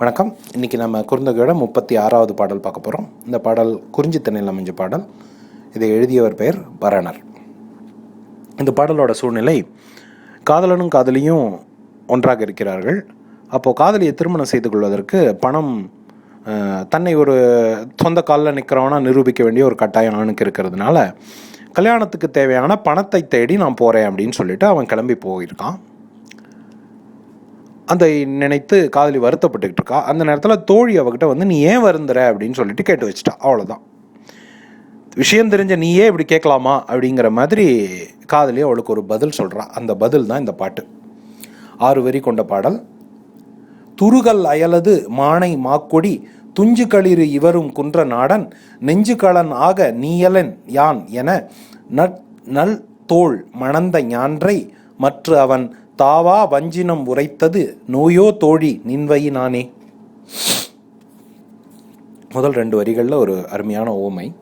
வணக்கம். இன்றைக்கி நம்ம குறுந்தொகையோட முப்பத்தி ஆறாவது பாடல் பார்க்க போகிறோம் இந்த பாடல் குறிஞ்சி அமைஞ்ச பாடல். இதை எழுதியவர் பெயர் பரணர். இந்த பாடலோட சூழ்நிலை காதலனும் காதலியும் ஒன்றாக இருக்கிறார்கள். அப்போது காதலியை திருமணம் செய்து கொள்வதற்கு பணம் தன்னை ஒரு சொந்த காலில் நிற்கிறவனா நிரூபிக்க வேண்டிய ஒரு கட்டாயம் அவனுக்கு இருக்கிறதுனால கல்யாணத்துக்கு தேவையான பணத்தை தேடி நான் போகிறேன் அப்படின்னு சொல்லிட்டு அவன் கிளம்பி போயிருக்கான். அதை நினைத்து காதலி வருத்தப்பட்டுக்கிட்டு இருக்கா. அந்த நேரத்தில் தோழி அவகிட்ட வந்து நீ ஏன் வருந்துற? அப்படின்னு சொல்லிட்டு கேட்டு வச்சிட்டா. அவ்வளோதான் விஷயம் தெரிஞ்ச நீயே இப்படி கேட்கலாமா? அப்படிங்கிற மாதிரி காதலி அவளுக்கு ஒரு பதில் சொல்கிறா அந்த பதில் தான் இந்த பாட்டு. ஆறு வரி கொண்ட பாடல். துருகல் அயலது மானை மாக்கொடி துஞ்சு களிறு இவரும் குன்ற நாடன் நெஞ்சு களன் ஆக நீயலன் யான் என நட் நல் தோள் மணந்த ஞான்றை மற்ற அவன் தாவா வஞ்சினம் உரைத்தது நோயோ தோழி நின்வையினானே. முதல் ரெண்டு வரிகளில் ஒரு அருமையான ஓமை.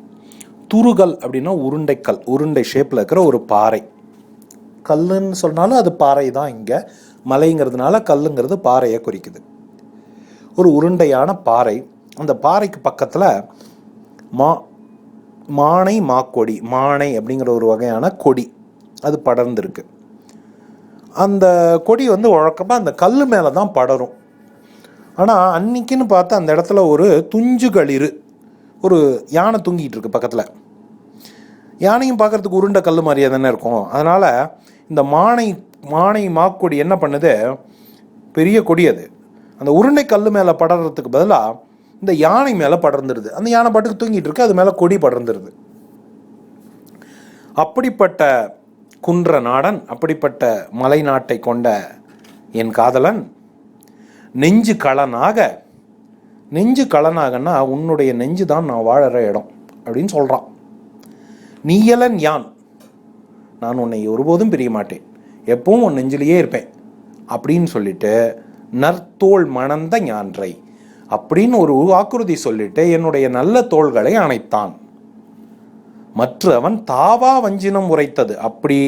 துருகல் அப்படின்னா உருண்டைக்கல் உருண்டை ஷேப்பில் இருக்கிற ஒரு பாறை. கல்லுன்னு சொன்னாலும் அது பாறை தான் இங்கே. மலைங்கிறதுனால கல்லுங்கிறது பாறையை குறிக்குது. ஒரு உருண்டையான பாறை. அந்த பாறைக்கு பக்கத்தில் மா மானை மாக்கொடி மானை அப்படிங்கிற ஒரு வகையான கொடி. அது படர்ந்துருக்கு. அந்த கொடி வந்து வழக்கமாக அந்த கல் மேலே தான் படரும். ஆனால் அன்னைக்குன்னு பார்த்து அந்த இடத்துல ஒரு துஞ்சு களிறு ஒரு யானை தூங்கிட்டு இருக்கு பக்கத்தில். யானையும் பார்க்கறதுக்கு உருண்டை கல் மாதிரியே தானே இருக்கும். அதனால் இந்த மானை மானை மாக்கொடி என்ன பண்ணுது? பெரிய கொடி அது. அந்த உருண்டை கல் மேலே படறதுக்கு பதிலாக இந்த யானை மேலே படர்ந்துருது. அந்த யானை பாட்டுக்கு தூங்கிட்டு இருக்கு அது மேலே கொடி படர்ந்துருது. அப்படிப்பட்ட குன்ற நாடன் அப்படிப்பட்ட மலை நாட்டை கொண்ட என் காதலன் நெஞ்சு களனாக நெஞ்சு களனாகன்னா உன்னுடைய நெஞ்சு தான் நான் வாழற இடம் அப்படின்னு சொல்கிறான் நீயலன் யான்? நான் உன்னை ஒருபோதும் பிரிய மாட்டேன். எப்பவும் உன் நெஞ்சிலேயே இருப்பேன். அப்படின்னு சொல்லிட்டு நற்தோல் மணந்த ஞான்றை அப்படின்னு ஒரு ஆக்குறுதி சொல்லிட்டு என்னுடைய நல்ல தோள்களை அணைத்தான். மற்ற அவன் தாவா வஞ்சினம் உரைத்தது. அப்படி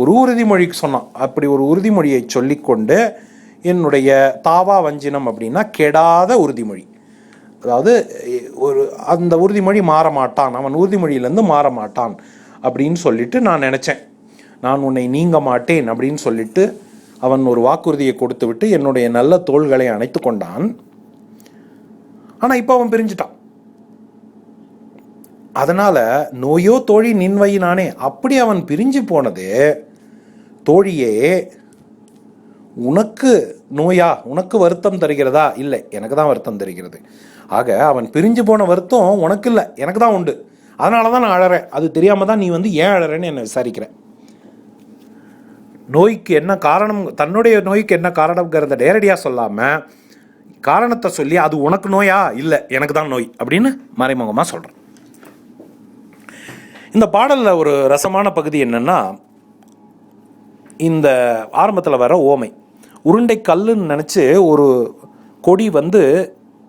ஒரு உறுதிமொழி சொன்னான். அப்படி ஒரு உறுதிமொழியை சொல்லிக்கொண்டு என்னுடைய தாவா வஞ்சினம் அப்படின்னா கெடாத உறுதிமொழி. அதாவது ஒரு அந்த உறுதிமொழி மாற மாட்டான் அவன் உறுதிமொழியிலேருந்து மாற மாட்டான் அப்படின்னு சொல்லிட்டு நான் நினச்சேன். நான் உன்னை நீங்க மாட்டேன் அப்படின்னு சொல்லிட்டு அவன் ஒரு வாக்குறுதியை கொடுத்து விட்டு என்னுடைய நல்ல தோள்களை அணைத்து கொண்டான். ஆனால் இப்போ அவன் பிரிஞ்சிட்டான். அதனால நோயோ தோழி நின்வையினானே அப்படி அவன் பிரிஞ்சு போனது தோழியே உனக்கு நோயா உனக்கு வருத்தம் தருகிறதா? இல்லை எனக்கு தான் வருத்தம் தருகிறது. ஆக அவன் பிரிஞ்சு போன வருத்தம் உனக்கு இல்லை எனக்கு தான் உண்டு. அதனால தான் நான் அழறேன். அது தெரியாமல் தான் நீ வந்து ஏன் அழறேன்னு என்னை விசாரிக்கிற. நோய்க்கு என்ன காரணம் தன்னுடைய நோய்க்கு என்ன காரணம்ங்கிறத நேரடியாக சொல்லாமல் காரணத்தை சொல்லி அது உனக்கு நோயா? இல்லை எனக்கு தான் நோய் அப்படின்னு மறைமுகமாக சொல்கிறேன் இந்த பாடலில் ஒரு ரசமான பகுதி என்னென்னா இந்த ஆரம்பத்தில் வர ஓமை. உருண்டை கல்லுன்னு நினச்சி ஒரு கொடி வந்து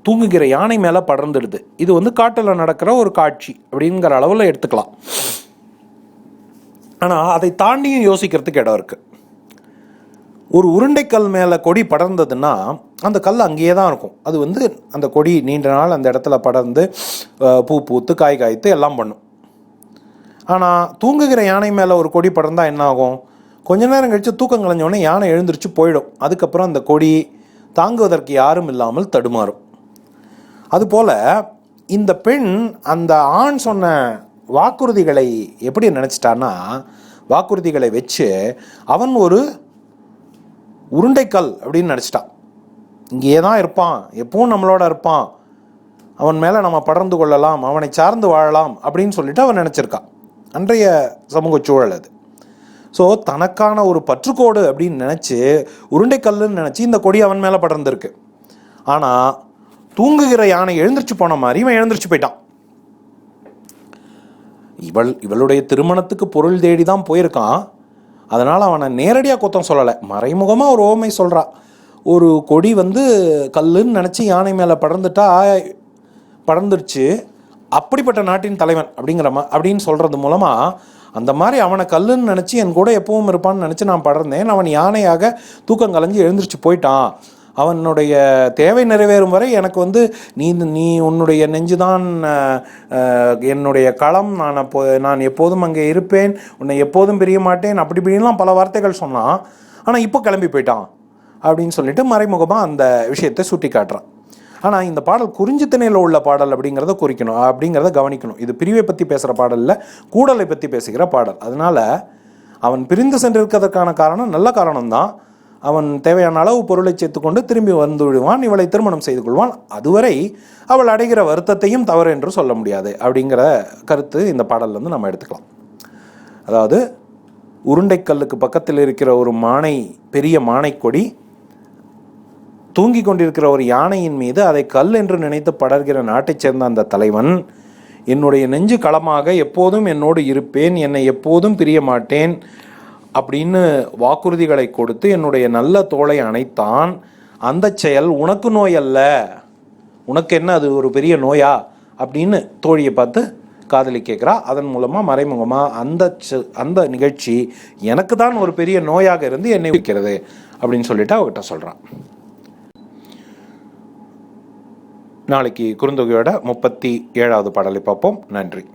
தூங்குகிற யானை மேலே படர்ந்துடுது. இது வந்து காட்டில் நடக்கிற ஒரு காட்சி அப்படிங்கிற அளவில் எடுத்துக்கலாம். ஆனால் அதை தாண்டியும் யோசிக்கிறதுக்கு இடம் இருக்குது ஒரு உருண்டைக்கல் மேலே கொடி படர்ந்ததுன்னா அந்த கல் அங்கேயே தான் இருக்கும். அது வந்து அந்த கொடி நீண்ட நாள் அந்த இடத்துல படர்ந்து பூ பூத்து காய் காய்த்து எல்லாம் பண்ணும். ஆனால் தூங்குகிற யானை மேலே ஒரு கொடி படர்ந்தால் என்ன ஆகும் கொஞ்ச நேரம் கழித்து தூக்கம் கலைஞ்சோடனே யானை எழுந்திரிச்சு போயிடும். அதுக்கப்புறம் அந்த கொடி தாங்குவதற்கு யாரும் இல்லாமல் தடுமாறும். அதுபோல் இந்த பெண் அந்த ஆண் சொன்ன வாக்குறுதிகளை எப்படி நினச்சிட்டான்னா வாக்குறுதிகளை வச்சு அவன் ஒரு உருண்டைக்கல் அப்படின்னு நினச்சிட்டான். இங்கேயே தான் இருப்பான். எப்பவும் நம்மளோட இருப்பான். அவன் மேலே நம்ம படர்ந்து கொள்ளலாம். அவனை சார்ந்து வாழலாம் அப்படின்னு சொல்லிட்டு அவன் நினச்சிருக்கான். அன்றைய சமூக சூழல் அது. ஸோ தனக்கான ஒரு பற்றுக்கோடு அப்படின்னு நினச்சி உருண்டைக்கல்லுன்னு நினச்சி இந்த கொடி அவன் மேலே படர்ந்துருக்கு. ஆனால் தூங்குகிற யானை எழுந்திரிச்சு போன மாதிரி இவன் எழுந்திரிச்சு போயிட்டான். இவள் இவளுடைய திருமணத்துக்கு பொருள் தேடி தான் போயிருக்கான். அதனால் அவனை நேரடியாக குத்தம் சொல்லலை. மறைமுகமாக ஒரு ஓமை சொல்கிறா ஒரு கொடி வந்து கல்லுன்னு நினச்சி யானை மேலே படர்ந்துட்டா படர்ந்துருச்சு. அப்படிப்பட்ட நாட்டின் தலைவன் அப்படிங்கிற மா அப்படின்னு சொல்கிறது மூலமாக அந்த மாதிரி அவனை கல்லுன்னு நினச்சி என் கூட எப்பவும் இருப்பான்னு நினச்சி நான் படர்ந்தேன். அவன் யானையாக தூக்கம் கலைஞ்சு எழுந்திரிச்சு போயிட்டான். அவனுடைய தேவை நிறைவேறும் வரை எனக்கு வந்து நீ நீ உன்னுடைய நெஞ்சுதான் தான் என்னுடைய களம். நான் அப்போ நான் எப்போதும் அங்கே இருப்பேன். உன்னை எப்போதும் பிரிய மாட்டேன். அப்படி இப்படின்லாம் பல வார்த்தைகள் சொன்னான். ஆனால் இப்போ கிளம்பி போயிட்டான். அப்படின்னு சொல்லிட்டு மறைமுகமாக அந்த விஷயத்தை சுட்டி காட்டுறான் ஆனால் இந்த பாடல் குறிஞ்சி திணையில் உள்ள பாடல் அப்படிங்கிறத குறிக்கணும் அப்படிங்கிறத கவனிக்கணும். இது பிரிவை பற்றி பேசுகிற பாடலில் கூடலை பற்றி பேசுகிற பாடல். அதனால அவன் பிரிந்து சென்றிருக்கிறதுக்கான காரணம் நல்ல காரணம்தான். அவன் தேவையான அளவு பொருளை சேர்த்துக்கொண்டு திரும்பி வந்து விடுவான் இவளை திருமணம் செய்து கொள்வான். அதுவரை அவள் அடைகிற வருத்தத்தையும் தவறு என்று சொல்ல முடியாது அப்படிங்கிற கருத்து இந்த பாடல்லேருந்து நம்ம எடுத்துக்கலாம். அதாவது உருண்டைக்கல்லுக்கு பக்கத்தில் இருக்கிற ஒரு மானை பெரிய மானைக்கொடி தூங்கி கொண்டிருக்கிற ஒரு யானையின் மீது அதை கல் என்று நினைத்து படர்கிற நாட்டைச் சேர்ந்த அந்த தலைவன் என்னுடைய நெஞ்சு களமாக எப்போதும் என்னோடு இருப்பேன் என்னை எப்போதும் பிரிய மாட்டேன் அப்படின்னு வாக்குறுதிகளை கொடுத்து என்னுடைய நல்ல தோளை அணைத்தான். அந்த செயல் உனக்கு நோய் அல்ல உனக்கு என்ன அது ஒரு பெரிய நோயா? அப்படின்னு தோழியை பார்த்து காதலி கேட்குறா. அதன் மூலமாக மறைமுகமாக அந்த அந்த நிகழ்ச்சி எனக்கு தான் ஒரு பெரிய நோயாக இருந்து என்னை வைக்கிறது அப்படின்னு சொல்லிட்டு அவகிட்ட சொல்கிறான் நாளைக்கு குறுந்தொகையோட முப்பத்தி ஏழாவது பாடலை பார்ப்போம். நன்றி.